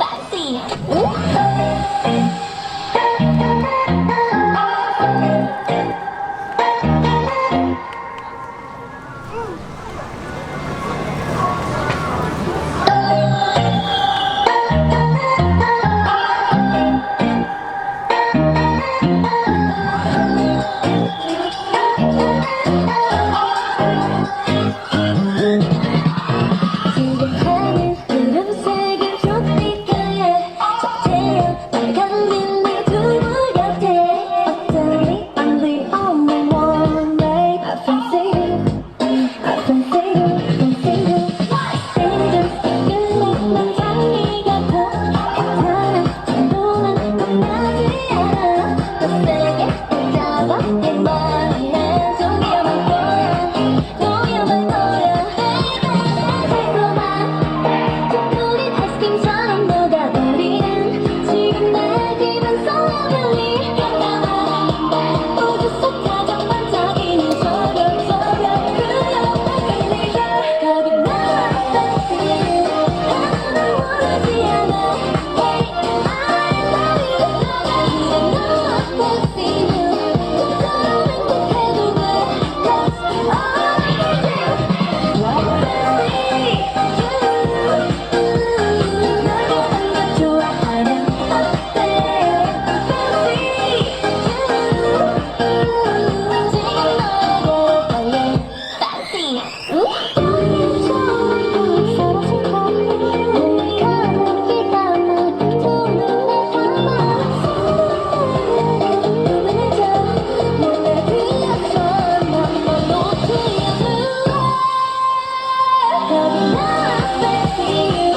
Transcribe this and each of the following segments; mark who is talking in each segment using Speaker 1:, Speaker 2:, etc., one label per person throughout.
Speaker 1: Betsy. Cause baby.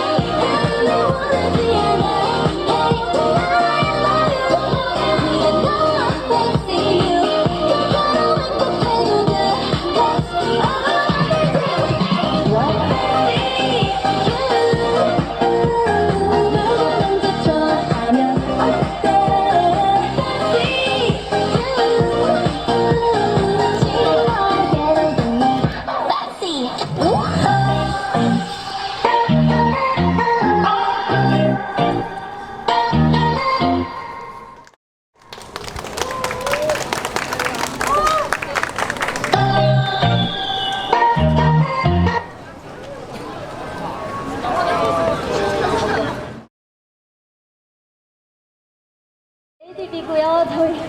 Speaker 2: A집이고요. 저희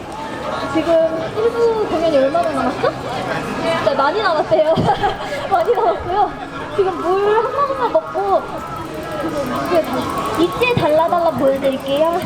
Speaker 2: 지금 일부 공연이 얼마나 남았죠? 네, 많이 남았대요. 많이 남았고요. 지금 물 한 모금만 먹고 이제 달라달라 보여드릴게요.